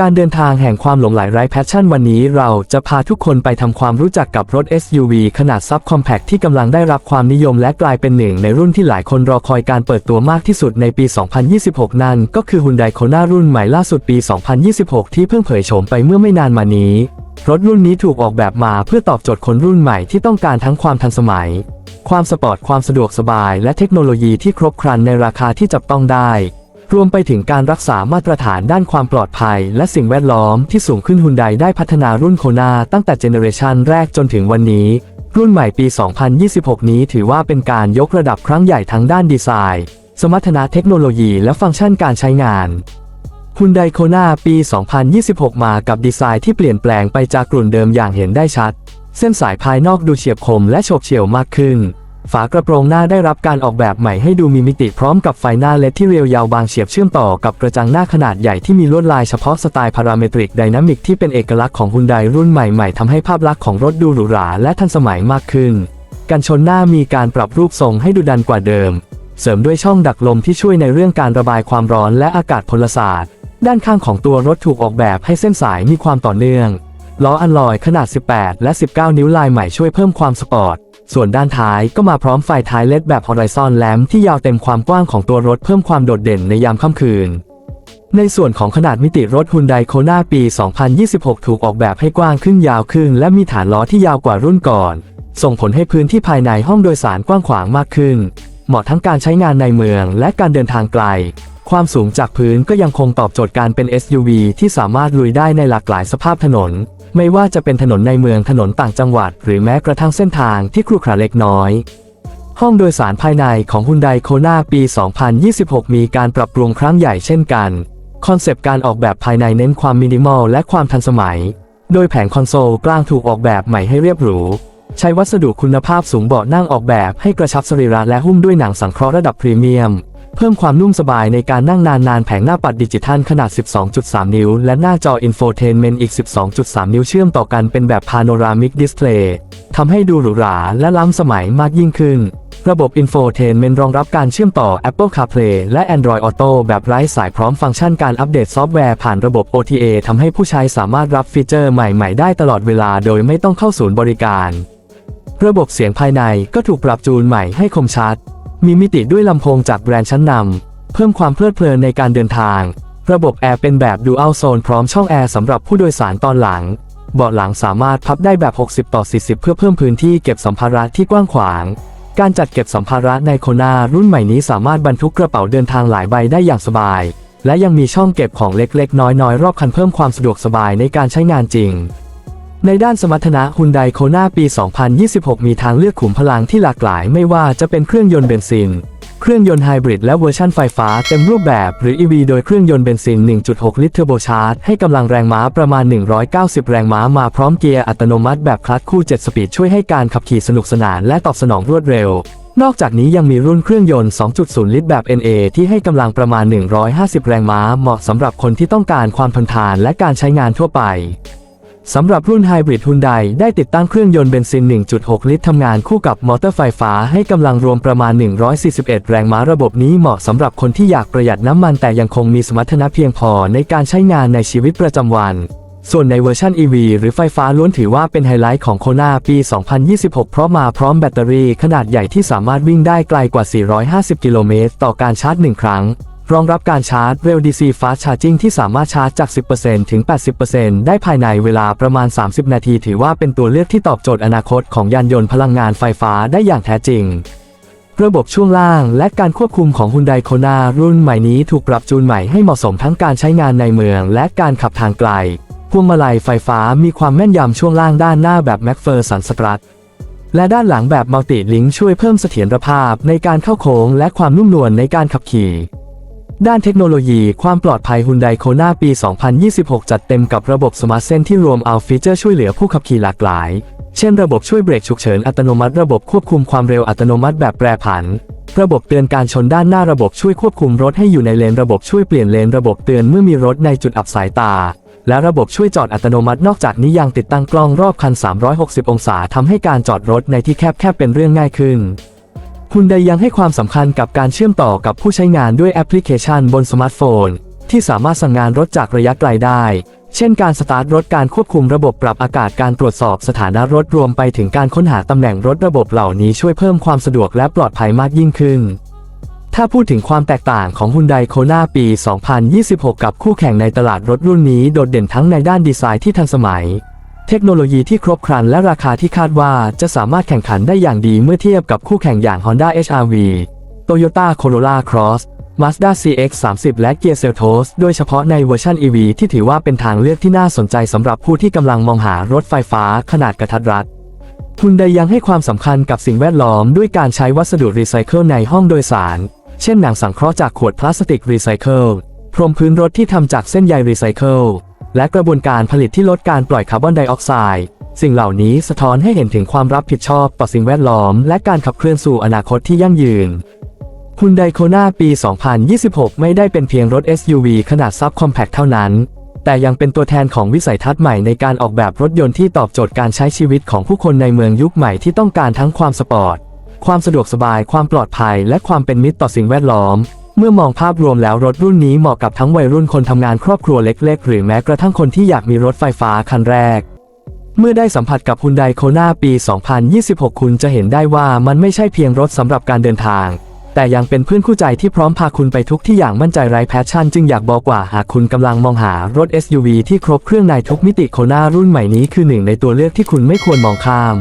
การเดินทางแห่งความหลงใหลไร้แพชชั่นวันนี้เราจะพาทุกคนไปทำความรู้จักกับรถ SUV ขนาดซับคอมแพคที่กำลังได้รับความนิยมและกลายเป็นหนึ่งในรุ่นที่หลายคนรอคอยการเปิดตัวมากที่สุดในปี 2026 นั่นก็คือ Hyundai Kona รุ่นใหม่ล่าสุดปี 2026 ที่เพิ่งเผยโฉมไปเมื่อไม่นานมานี้ รถรุ่นนี้ถูกออกแบบมาเพื่อตอบโจทย์คนรุ่นใหม่ที่ต้องการทั้งความทันสมัย ความสปอร์ต ความสะดวกสบาย และเทคโนโลยีที่ครบครันในราคาที่จับต้องได้ รวมไปถึงการรักษามาตรฐานด้านความปลอดภัย และสิ่งแวดล้อมที่สูงขึ้นฮุนไดได้พัฒนารุ่นโคนาตั้งแต่เจเนอเรชันแรกจนถึงวันนี้ รุ่นใหม่ปี 2026 นี้ถือว่าเป็นการยกระดับครั้งใหญ่ทั้งด้านดีไซน์ สมรรถนะเทคโนโลยี และฟังก์ชันการใช้งาน ฮุนไดโคนาปี 2026 มากับดีไซน์ที่เปลี่ยนแปลงไปจากกลุ่นเดิมอย่างเห็นได้ชัด เส้นสายภายนอกดูเฉียบคมและโฉบเฉี่ยวมากขึ้น ฝากระโปรงหน้าได้รับการออกแบบใหม่ให้ดูมีมิติพร้อมกับไฟหน้าเลดที่เรียวยาวบางเฉียบเชื่อมต่อกับกระจังหน้าขนาดใหญ่ที่มีลวดลายเฉพาะสไตล์พาราเมตริกไดนามิกที่เป็นเอกลักษณ์ของฮุนไดรุ่นใหม่ๆทำให้ภาพลักษณ์ของรถดูหรูหราและทันสมัยมากขึ้น กันชนหน้ามีการปรับรูปทรงให้ดูดันกว่าเดิม เสริมด้วยช่องดักลมที่ช่วยในเรื่องการระบายความร้อนและอากาศพลศาสตร์ ด้านข้างของตัวรถถูกออกแบบให้เส้นสายมีความต่อเนื่อง ล้ออัลลอยขนาด 18 และ 19 นิ้วลายใหม่ช่วยเพิ่มความสปอร์ต ส่วนด้านท้ายก็มาพร้อมไฟท้ายเลดแบบ Horizon Lamp ที่ยาวเต็มความกว้างของตัวรถเพิ่มความโดดเด่นในยามค่ำคืน ในส่วนของขนาดมิติรถ Hyundai Kona ปี 2026 ถูกออกแบบให้กว้างขึ้นยาวขึ้น และมีฐานล้อที่ยาวกว่ารุ่นก่อน ส่งผลให้พื้นที่ภายในห้องโดยสารกว้างขวางมากขึ้น เหมาะทั้งการใช้งานในเมืองและการเดินทางไกล ความสูงจากพื้นก็ยังคงตอบโจทย์การเป็น SUV ที่สามารถลุยได้ในหลากหลายสภาพถนน ไม่ว่าจะเป็นถนนในเมืองถนนต่างจังหวัด หรือแม้กระทั่งเส้นทางที่ครุขระเล็กน้อย ห้องโดยสารภายในของ Hyundai Kona ปี 2026 มีการปรับปรุงครั้งใหญ่เช่นกัน คอนเซปต์การออกแบบภายในเน้นความมินิมอลและความทันสมัย โดยแผงคอนโซลกลางถูกออกแบบใหม่ให้เรียบหรูใช้วัสดุคุณภาพสูงเบาะนั่งออกแบบให้กระชับสรีระและหุ้มด้วยหนังสังเคราะห์ระดับพรีเมียม เพิ่มความนุ่มสบายในการนั่งนานๆ แผงหน้าปัดดิจิทัลขนาด 12.3 นิ้ว และหน้าจออินโฟเทนเมนต์อีก 12.3 นิ้วเชื่อมต่อกันเป็นแบบพาโนรามิกดิสเพลย์ทำให้ดูหรูหราและล้ำสมัยมากยิ่งขึ้น ระบบอินโฟเทนเมนต์รองรับการเชื่อมต่อ Apple CarPlay และ Android Auto แบบไร้สายพร้อมฟังก์ชันการอัปเดตซอฟต์แวร์ผ่านระบบ OTA ทำให้ผู้ใช้สามารถรับฟีเจอร์ใหม่ๆ ได้ตลอดเวลาโดยไม่ต้องเข้าศูนย์บริการ ระบบเสียงภายในก็ถูกปรับจูนใหม่ให้คมชัด มีมิติด้วยลำโพงจากแบรนด์ชั้นนำ เพิ่มความเพลิดเพลินในการเดินทาง ระบบแอร์เป็นแบบ Dual Zone พร้อมช่องแอร์สำหรับผู้โดยสารตอนหลัง เบาะหลังสามารถพับได้แบบ 60 ต่อ 40 เพื่อเพิ่มพื้นที่เก็บสัมภาระที่กว้างขวาง การจัดเก็บสัมภาระในโคนารุ่นใหม่นี้สามารถบรรทุกกระเป๋าเดินทางหลายใบได้อย่างสบาย และยังมีช่องเก็บของเล็กๆ น้อยๆ รอบคันเพิ่มความสะดวกสบายในการใช้งานจริง ในด้านสมรรถนะฮุนไดโคนาปี 2026 มีทางเลือกขุมพลังที่หลากหลาย ไม่ว่าจะเป็นเครื่องยนต์เบนซิน เครื่องยนต์ไฮบริดและเวอร์ชันไฟฟ้าเต็มรูปแบบหรือ EV โดยเครื่องยนต์เบนซิน 1.6 ลิตรเทอร์โบชาร์จให้กำลังแรงม้าประมาณ 190 แรงม้ามาพร้อมเกียร์อัตโนมัติแบบคลัตช์คู่ 7 สปีดช่วยให้การขับขี่สนุกสนานและตอบสนองรวดเร็วนอกจากนี้ยังมีรุ่นเครื่องยนต์ 2.0 ลิตรแบบ NA ที่ให้กำลังประมาณ 150 แรงม้า เหมาะสำหรับคนที่ต้องการความทนทานและการใช้งานทั่วไป สำหรับรุ่นไฮบริดฮุนไดได้ติดตั้งเครื่องยนต์เบนซิน 1.6 ลิตรทำงานคู่กับมอเตอร์ไฟฟ้าให้กำลังรวมประมาณ 141 แรงม้าระบบนี้เหมาะสำหรับคนที่อยากประหยัดน้ำมันแต่ยังคงมีสมรรถนะเพียงพอในการใช้งานในชีวิตประจำวัน ส่วนในเวอร์ชัน EV หรือไฟฟ้าล้วนถือว่าเป็นไฮไลท์ของโคนาปี 2026 เพราะมาพร้อมแบตเตอรี่ขนาดใหญ่ที่สามารถวิ่งได้ไกลกว่า 450 กิโลเมตรต่อการชาร์จ 1 ครั้ง รองรับการชาร์จเร็ว DC Fast Charging ที่สามารถชาร์จจาก 10%ถึง 80%ได้ภายในเวลาประมาณ 30 นาที ถือว่าเป็นตัวเลือกที่ตอบโจทย์อนาคตของยานยนต์พลังงานไฟฟ้าได้อย่างแท้จริง ระบบช่วงล่างและการควบคุมของ Hyundai Kona รุ่นใหม่นี้ถูกปรับจูนใหม่ให้เหมาะสมทั้งการใช้งานในเมืองและการขับทางไกล พวงมาลัยไฟฟ้ามีความแม่นยำช่วงล่างด้านหน้าแบบ m a c p h e r s o n Strut และด้านหลังแบบมัลติลิงช่วยเพิ่มเสถียรภาพในการเข้าโค้งและความนุ่มนวลในการขับขี่ ด้านเทคโนโลยีความปลอดภัย Hyundai Kona ปี 2026 จัดเต็มกับระบบ Smart Sense ที่รวมเอาฟีเจอร์ช่วยเหลือผู้ขับขี่หลากหลาย เช่นระบบช่วยเบรกฉุกเฉินอัตโนมัติ ระบบควบคุมความเร็วอัตโนมัติแบบแปรผัน ระบบเตือนการชนด้านหน้าระบบช่วยควบคุมรถให้อยู่ในเลน ระบบช่วยเปลี่ยนเลน ระบบเตือนเมื่อมีรถในจุดอับสายตา และระบบช่วยจอดอัตโนมัติ นอกจากนี้ยังติดตั้งกล้องรอบคัน 360 องศาทำให้การจอดรถในที่แคบๆเป็นเรื่องง่ายขึ้น คุณใดยังให้ความสำคัญกับการเชื่อมต่อกับผู้ใช้งานด้วยแอปพลิเคชันบนสมาร์ทโฟน ที่สามารถสั่งงานรถจากระยะไกลได้ เช่นการสตาร์ทรถการควบคุมระบบปรับอากาศการตรวจสอบสถานะรถรวมไปถึงการค้นหาตำแหน่งรถระบบเหล่านี้ช่วยเพิ่มความสะดวกและปลอดภัยมากยิ่งขึ้น ถ้าพูดถึงความแตกต่างของ Hyundai Kona ปี 2026 กับคู่แข่งในตลาดรถรุ่นนี้โดดเด่นทั้งในด้านดีไซน์ที่ทันสมัย เทคโนโลยีที่ครบครันและราคาที่คาดว่าจะสามารถแข่งขันได้อย่างดีเมื่อเทียบกับคู่แข่งอย่าง Honda HR-V Toyota Corolla Cross Mazda CX-30 และ Kia Seltos โดยเฉพาะในเวอร์ชัน EV ที่ถือว่าเป็นทางเลือกที่น่าสนใจสำหรับผู้ที่กำลังมองหารถไฟฟ้าขนาดกระทัดรัดคุณใดยังให้ความสำคัญกับสิ่งแวดล้อมด้วยการใช้วัสดุรีไซเคิลในห้องโดยสาร เช่นหนังสังเคราะห์จากขวดพลาสติกรีไซเคิลพรมพื้นรถที่ทำจากเส้นใยรีไซเคิล และกระบวนการผลิตที่ลดการปล่อยคาร์บอนไดออกไซด์ สิ่งเหล่านี้สะท้อนให้เห็นถึงความรับผิดชอบต่อสิ่งแวดล้อม และการขับเคลื่อนสู่อนาคตที่ยั่งยืนฮุนไดโคนาปี 2026 ไม่ได้เป็นเพียงรถ SUV ขนาดซับคอมแพคเท่านั้น แต่ยังเป็นตัวแทนของวิสัยทัศน์ใหม่ในการออกแบบรถยนต์ที่ตอบโจทย์การใช้ชีวิตของผู้คนในเมืองยุคใหม่ที่ต้องการทั้งความสปอร์ต ความสะดวกสบาย ความปลอดภัย และความเป็นมิตรต่อสิ่งแวดล้อม เมื่อมองภาพรวมแล้วรถรุ่นนี้เหมาะกับทั้งวัยรุ่นคนทำงานครอบครัวเล็กๆ หรือแม้กระทั่งคนที่อยากมีรถไฟฟ้าคันแรก เมื่อได้สัมผัสกับ Hyundai Kona ปี 2026 คุณจะเห็นได้ว่ามันไม่ใช่เพียงรถสำหรับการเดินทาง แต่ยังเป็นเพื่อนคู่ใจที่พร้อมพาคุณไปทุกที่อย่างมั่นใจไร้แพชชั่น จึงอยากบอกว่าหากคุณกำลังมองหารถ SUV ที่ครบเครื่องในทุกมิติโคนารุ่นใหม่นี้คือหนึ่งในตัวเลือกที่คุณไม่ควรมองข้าม